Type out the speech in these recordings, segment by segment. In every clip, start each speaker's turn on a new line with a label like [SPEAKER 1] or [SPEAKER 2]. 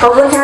[SPEAKER 1] Cầu.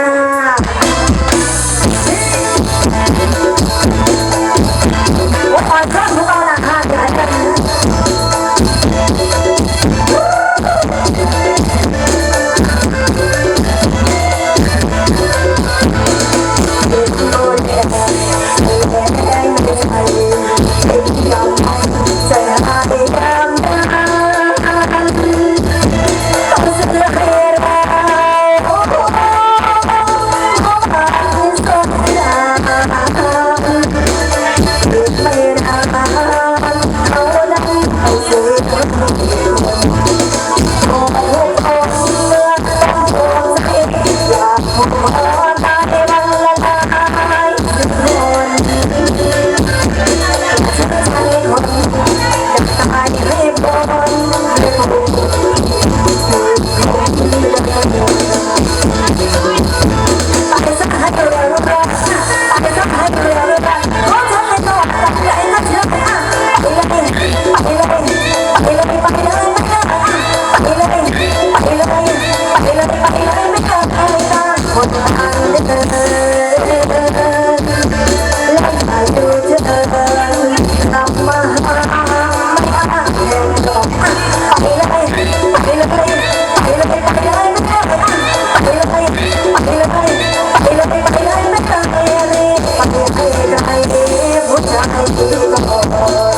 [SPEAKER 1] Oh, oh, oh.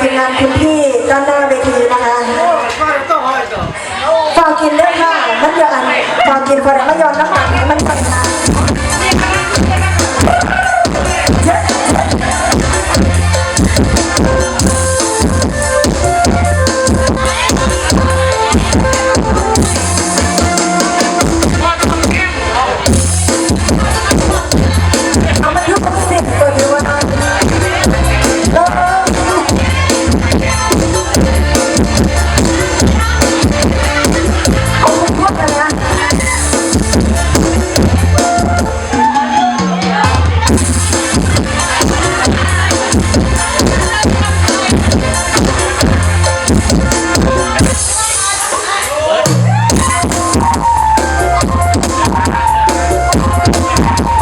[SPEAKER 1] ทีมงานคุณพี่ด้านหน้าเวทีนะคะฟองกินด้วยค่ะมันยออันฟองกินคนละไม่ยอมน้ำหนักมันสั่งนะ Thank you.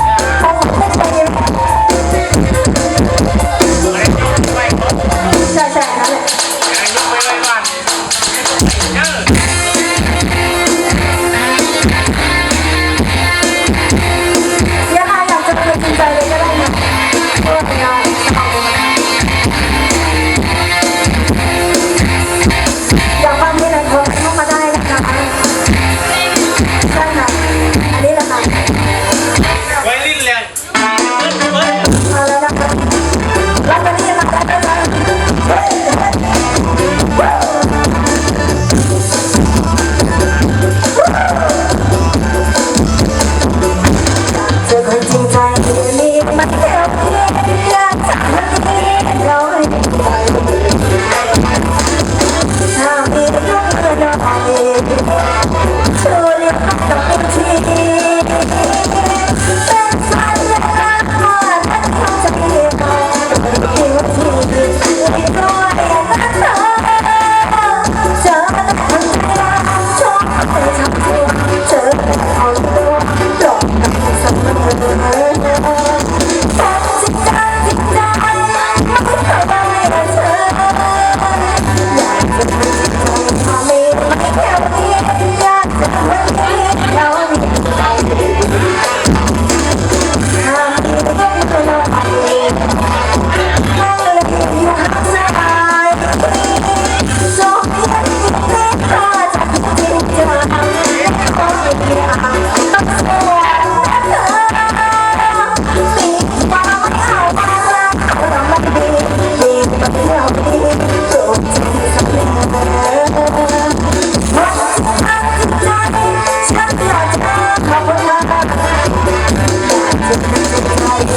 [SPEAKER 1] Thank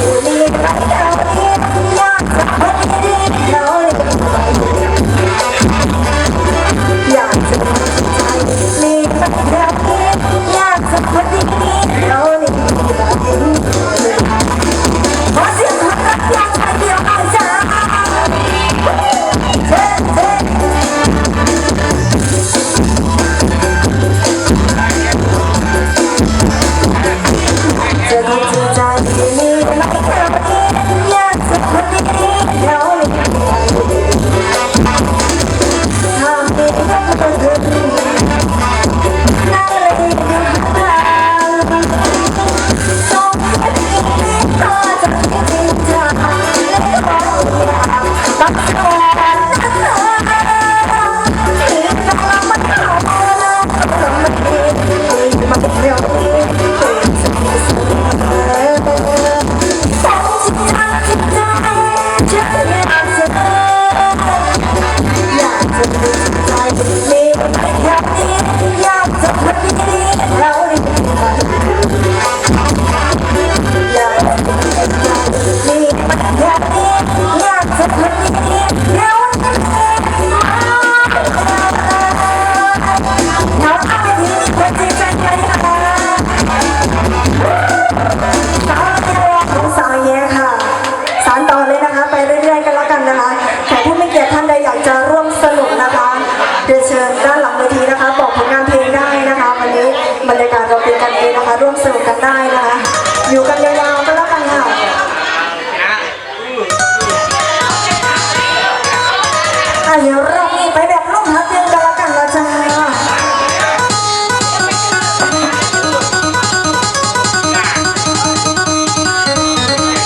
[SPEAKER 1] you. เรื่อยๆกันแล้วกันนะคะแต่ผู้ไม่เกียจท่านใดอยากจะร่วมสนุกนะคะเชิญด้าน